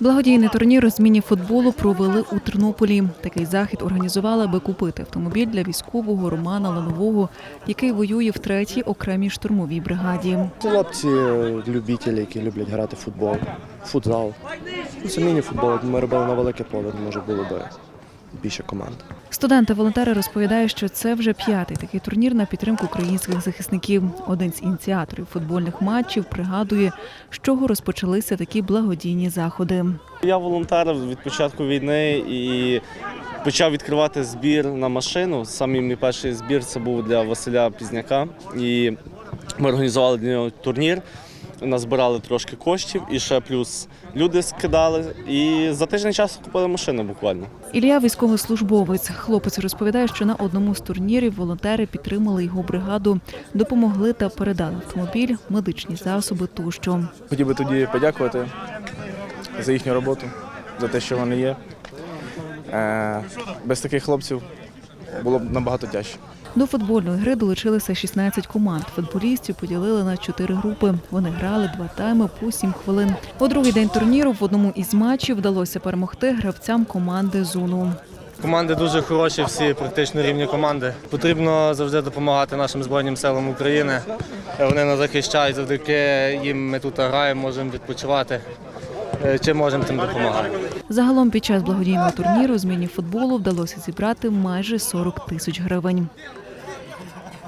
Благодійний турнір у зміні футболу провели у Тернополі. Такий захід організували, аби купити автомобіль для військового Романа Ланового, який воює в третій окремій штурмовій бригаді. Хлопці любителі, які люблять грати в футбол, футзал. Ну, Це міні-футбол. Ми робили на велике поле, може було б більше команд. Студенти-волонтери розповідають, що це вже п'ятий такий турнір на підтримку українських захисників. Один з ініціаторів футбольних матчів пригадує, з чого розпочалися такі благодійні заходи. Я волонтер від початку війни і почав відкривати збір на машину. Самий мій перший збір це був для Василя Пізняка. І ми організували для нього турнір. Назбирали трошки коштів і ще плюс люди скидали. І за тиждень часу купили машину буквально. Ілля військовослужбовець. Хлопець розповідає, що на одному з турнірів волонтери підтримали його бригаду, допомогли та передали автомобіль, медичні засоби тощо. Хотів би тоді подякувати за їхню роботу, за те, що вони є. Е, Без таких хлопців було б набагато тяжче. До футбольної гри долучилися 16 команд. Футболістів поділили на чотири групи. Вони грали два тайми по сім хвилин. У другий день турніру в одному із матчів вдалося перемогти гравцям команди Зуну. Команди дуже хороші, всі практично рівні команди. Потрібно завжди допомагати нашим збройним силам України. Вони нас захищають, завдяки їм ми тут граємо, можемо відпочивати. Е, Чим можемо, тим допомагаємо. Загалом під час благодійного турніру зміні футболу вдалося зібрати майже 40 тисяч гривень.